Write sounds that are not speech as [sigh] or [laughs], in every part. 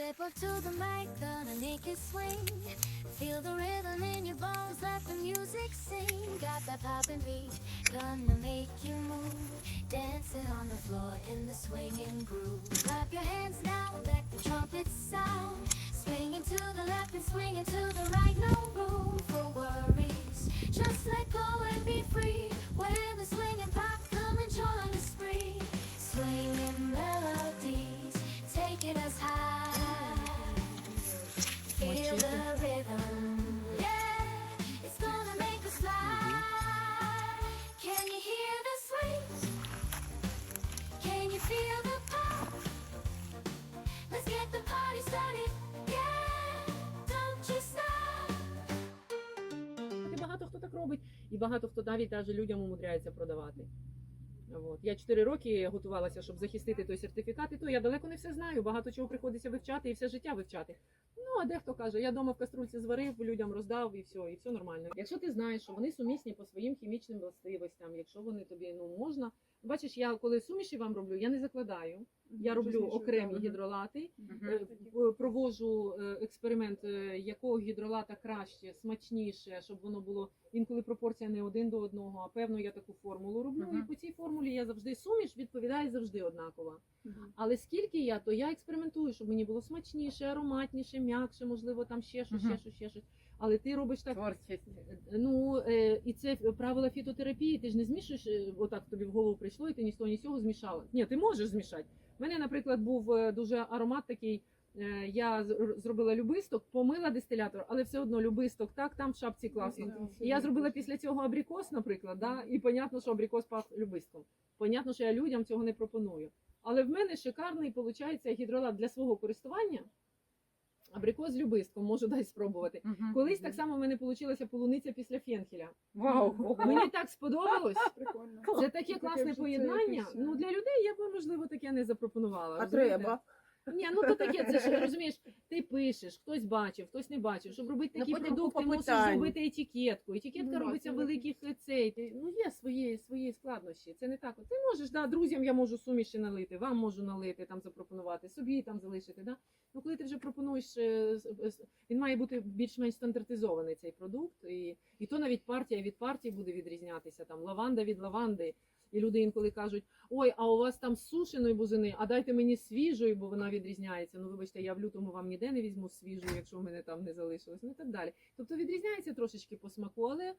Step up to the mic, gonna make it swing. Feel the rhythm in your bones, let the music sing. Got that poppin' beat, gonna make you move. Dancing on the floor in the swinging groove. Clap your hands now, let the trumpets sound. Swinging to the left and swinging to the right, no робить, і багато хто навіть навіть людям умудряється продавати. От. Я 4 роки готувалася, щоб захистити той сертифікат, і то я далеко не все знаю. Багато чого приходиться вивчати і все життя вивчати. Ну а дехто каже, я дома в каструльці зварив, людям роздав і все, і все нормально. Якщо ти знаєш, що вони сумісні по своїм хімічним властивостям, якщо вони тобі ну можна. Бачиш, я коли суміші вам роблю, я не закладаю. Я роблю окремі гідролати, Е, п- проводжу е, експеримент, е, якого гідролата краще, смачніше, щоб воно було інколи пропорція не один до одного, а певно я таку формулу роблю. І по цій формулі я завжди суміш відповідає завжди однакова. Але скільки я, то я експериментую, щоб мені було смачніше, ароматніше, м'якше, можливо, там ще щось, ще щось, ще щось. Але ти робиш так. Творчість. Ну е, і це правила фітотерапії. Ти ж не змішуєш, е, отак тобі в голову прийшло, і ти ні з того, ні з цього змішала. Ні, ти можеш змішати. У мене, наприклад, був е, дуже аромат такий. Я зробила любисток, помила дистилятор, але все одно любисток, так там в шапці класно. І я зробила після цього абрикос, наприклад, да, і понятно, що абрикос пах любистком. Понятно, що я людям цього не пропоную. Але в мене шикарний виходить гідролат для свого користування. Абрикос з любистком, можу дай спробувати. Мгм. Колись так само в мене вийшла полуниця після фенхеля. Вау! Мені так сподобалось. Прикольно. Це таке класне вже це поєднання. якесь, Ну е, для людей я б можливо таке не запропонувала. А розумієте? треба. Ні, ну то таке, це ж розумієш, ти пишеш, хтось бачив, хтось не бачив. Щоб робити Ну, такий потім продукт, ти купа мусиш питань. зробити етикетку. Етикетка Ну, робиться це- великих цей. Ти- Ну є свої, свої складнощі. Це не так. От Ти можеш, да, друзям я можу суміші налити, вам можу налити, там запропонувати, собі там залишити. Да? Ну коли ти вже пропонуєш, е, з- з- він має бути більш-менш стандартизований цей продукт, і, і то навіть партія від партії буде відрізнятися. Там лаванда від лаванди. І люди інколи кажуть: ой, а у вас там сушеної бузини, а дайте мені свіжої, бо вона відрізняється. Ну, вибачте, я в лютому вам ніде не візьму свіжу, якщо в мене там не залишилось. Ну і так далі. Тобто відрізняється трошечки по смаку, але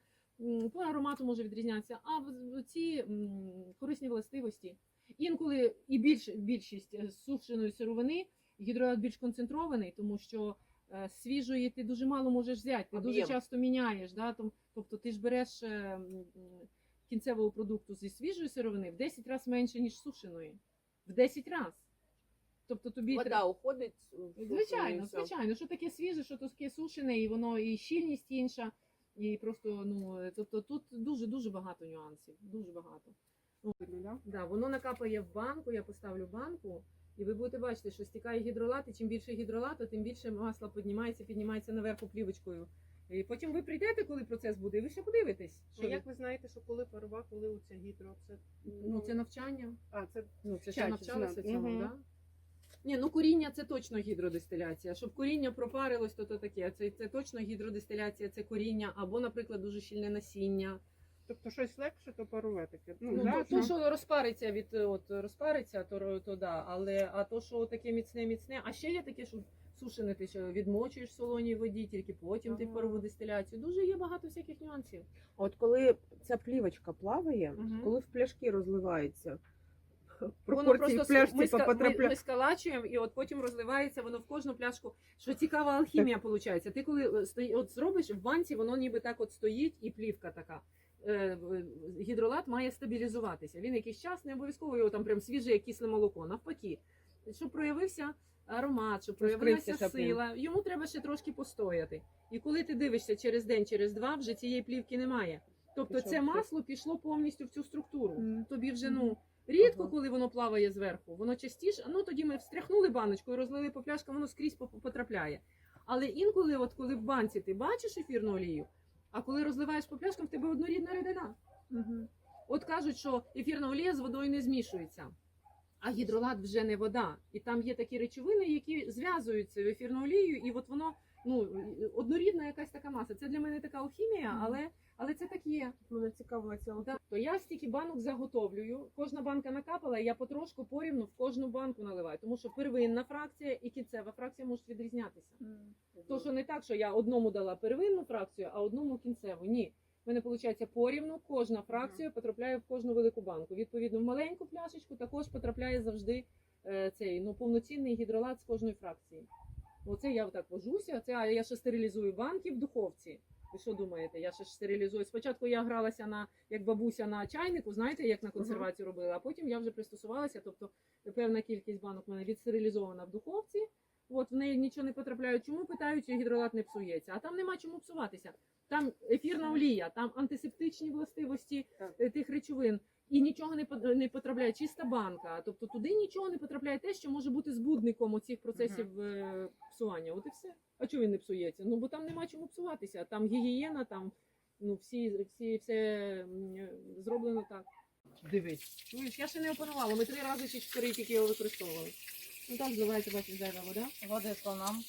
по аромату може відрізнятися. А ці корисні властивості. Інколи і більш, більшість е, сушеної сировини гідролат більш концентрований, тому що е, свіжої ти дуже мало можеш взяти. Ти дуже часто міняєш. Да? Тобто ти ж береш е, кінцевого продукту зі свіжої сировини в 10 разів менше, ніж сушеної. В 10 разів. Тобто тобі Вода тре- уходить. і Звичайно, звичайно, що таке свіже, що таке сушене, і воно і щільність інша, і просто ну тобто тут дуже дуже багато нюансів. Дуже багато. Да? Да, воно накапає в банку, я поставлю банку, і ви будете бачити, що стікає гідролат, і чим більше гідролату, тим більше масла піднімається, піднімається наверху плівочкою. І потім ви прийдете, коли процес буде, і ви ще подивитесь. А Що як ви- знаєте, що коли парова, коли оце гідро? Це, Ну, це навчання. а, це Ну, це ще навчалися цьому, Мгм. да? Ні, ну коріння це точно гідродистиляція. Щоб коріння пропарилось, то то таке. Це, це точно гідродистиляція, це коріння, або, наприклад, дуже щільне насіння. тобто щось легше, то парове таке. Ну, Ну, да, то, то, що розпариться від от розпариться, то, то да. Але а то, що таке міцне, міцне, а ще є таке, що сушене ти що відмочуєш в солоній воді, тільки потім ти в парову дистиляцію. Дуже є багато всяких нюансів. От коли ця плівочка плаває, Мгм. коли в пляшки розливається, [laughs] Воно пропорції в просто пляшці ми, ска- ми, потрапляє. ми скалачуємо, і от потім розливається воно в кожну пляшку. Що цікава алхімія виходить. Ти коли е, стої- от зробиш в банці, воно ніби так от стоїть, і плівка така. Е, в- Гідролат має стабілізуватися. Він якийсь час не обов'язково його там прям свіже, як кисле молоко. Навпаки, щоб проявився аромат, щоб проявилася Розкрився шаблін. сила. Йому треба ще трошки постояти. І коли ти дивишся через день, через два, вже цієї плівки немає. Тобто Пішов це все. масло пішло повністю в цю структуру. Мгм. Тобі вже ну рідко, Ага. коли воно плаває зверху. Воно частіше. Ну тоді ми встряхнули баночку і розлили по пляшкам, воно скрізь по- потрапляє. Але інколи, от коли в банці ти бачиш ефірну олію, а коли розливаєш по пляшкам, в тебе однорідна рідина. Мгм. От кажуть, що ефірна олія з водою не змішується. А гідролат вже не вода. І там є такі речовини, які зв'язуються в ефірну олію, і от воно ну однорідна якась така маса. Це для мене така алхімія, але, але це так є. Мене цікавила ця Да. То я стільки банок заготовлюю. Кожна банка накапала, і я потрошку порівну в кожну банку наливаю, тому що первинна фракція і кінцева фракція можуть відрізнятися. То, що не так, що я одному дала первинну фракцію, а одному кінцеву. Ні. В мене виходить порівну, кожна фракція потрапляє в кожну велику банку. Відповідно, в маленьку пляшечку також потрапляє завжди е, цей ну, повноцінний гідролат з кожної фракції. Оце я отак вожуся, це а я ще стерилізую банки в духовці. Ви що думаєте? Я ще ж стерилізую. Спочатку я гралася на як бабуся на чайнику, знаєте, як на консервацію робила, а потім я вже пристосувалася. Тобто певна кількість банок в мене відстерилізована в духовці. От в неї нічого не потрапляє. Чому питають, чи гідролат не псується? А там нема чому псуватися. Там ефірна олія, там антисептичні властивості Так. е, тих речовин. І нічого не пот- не потрапляє, чиста банка. Тобто туди нічого не потрапляє те, що може бути збудником оцих процесів е, псування. От і все. А чого він не псується? Ну бо там нема чому псуватися. Там гігієна, там ну всі, всі все е, зроблено так. Дивись, чуєш, я ще не опанувала. Ми три рази чи чотири тільки його використовували. Ну так зливається, бачиш, зайва вода. Води слонам.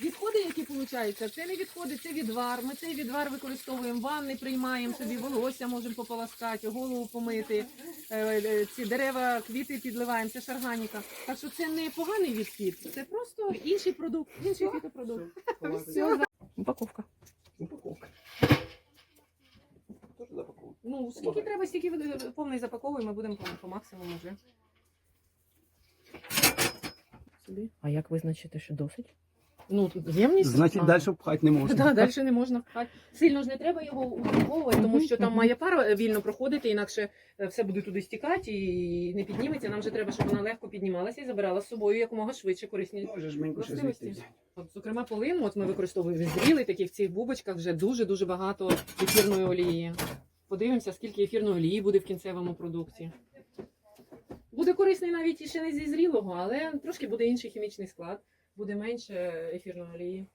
Відходи, які получаються, це не відходи, це відвар. Ми цей відвар використовуємо, ванни приймаємо собі, волосся можемо пополоскати, голову помити, е, е, ці дерева, квіти підливаємо, це ж органіка. Так що це не поганий відхід, це просто інший продукт, інший фітопродукт. Упаковка. Ну скільки треба, стільки е, повний запаковуємо, будемо по, по максимуму вже. Собі. А як визначити, що досить? Ну, тут ємність. Значить, А. далі пхати не можна. Да, далі не можна пхати. Сильно ж не треба його упаковувати, тому Мгм, що там мгм. має пара е, вільно проходити, інакше е, все буде туди стікати і не підніметься. Нам же треба, щоб вона легко піднімалася і забирала з собою якомога швидше корисні. Може ж ще Властивості. звідти взяти. От, зокрема, полин, от ми використовуємо зрілий такі в цих бубочках вже дуже дуже багато ефірної олії. Подивимося, скільки ефірної олії буде в кінцевому продукті. Буде корисний навіть ще не зі зрілого, але трошки буде інший хімічний склад, буде менше ефірної олії.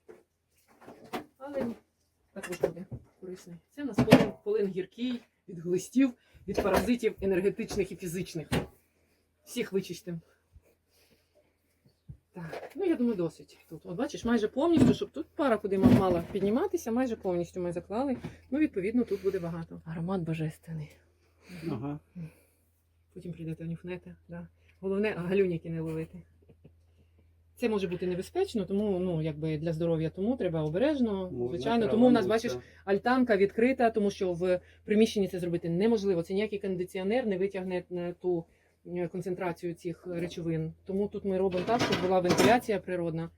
Але також буде корисний. Це в нас полин, полин гіркий від глистів, від паразитів енергетичних і фізичних. Всіх вичистимо. Ну я думаю, досить тут. От бачиш, майже повністю, щоб тут пара куди мала підніматися, майже повністю ми заклали. Ну, відповідно, тут буде багато. Аромат божественний. Ага. Потім прийдете нюхнете. Да. Головне, галюніки не ловити. Це може бути небезпечно, тому ну якби для здоров'я тому треба обережно. Можна звичайно, тому в нас бачиш альтанка відкрита, тому що в приміщенні це зробити неможливо. Це ніякий кондиціонер не витягне е, ту концентрацію цих речовин. Тому тут ми робимо так, щоб була вентиляція природна,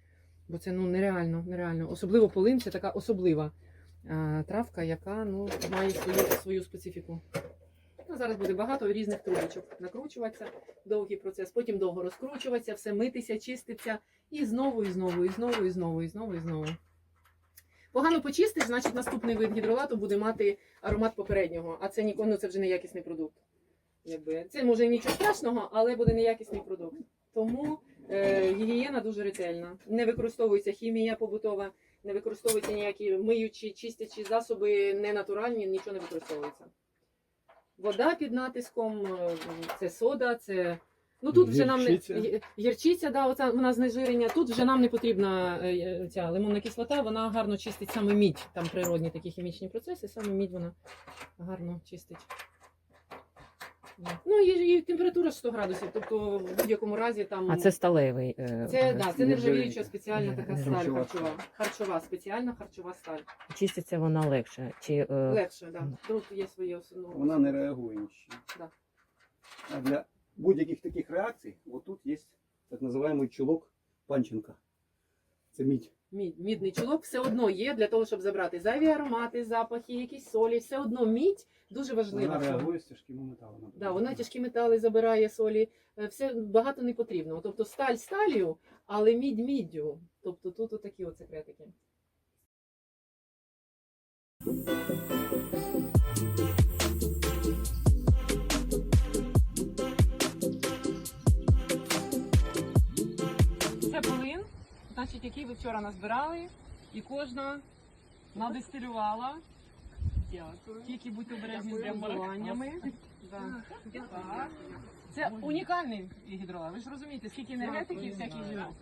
бо це ну нереально, нереально. Особливо полин це така особлива е, травка, яка ну має свою свою специфіку. Ну, зараз буде багато різних трубочок накручуватися, довгий процес, потім довго розкручуватися, все митися, чиститься, і знову, і знову, і знову, і знову, і знову, і знову. Погано почистиш, значить наступний вид гідролату буде мати аромат попереднього, а це ніколи ну, це вже неякісний продукт. Якби. Це може і нічого страшного, але буде неякісний продукт. Тому е, гігієна дуже ретельна. Не використовується хімія побутова, не використовуються ніякі миючі, чистячі засоби, ненатуральні, нічого не використовується. Вода під натиском, е, це сода, це. Ну тут вже нам не Гірчиця. да, оця вона знежирення. Тут вже нам не потрібна е, е, ця лимонна кислота, вона гарно чистить саме мідь. Там природні такі хімічні процеси, саме мідь вона гарно чистить. Ну і, і температура 100 градусів, тобто в будь-якому разі там. А це сталевий. е, це, е, да, це нержавіюча спеціальна така сталь Харчова харчова. Харчова, спеціальна харчова сталь. Чиститься вона легше. Чи, е, Легше, да. Тут є свої основні. Вона не реагує ні. Да. А для будь-яких таких реакцій, отут є так називаємий чулок Панченка. Це мідь. Мідь, мідний чулок все одно є для того, щоб забрати зайві аромати, запахи, якісь солі. Все одно мідь дуже важлива. Вона реагує з тяжкими металами. Да, вона тяжкі метали забирає солі, е, все багато не потрібно. Тобто сталь сталію, але мідь міддю. Тобто тут отакі от секретики. Значить, який ви вчора назбирали, і кожна надистилювала Дякую. Тільки будьте обережні з. Так. Це унікальний гідролат. Ви ж розумієте, скільки енергетики і всяких жінок.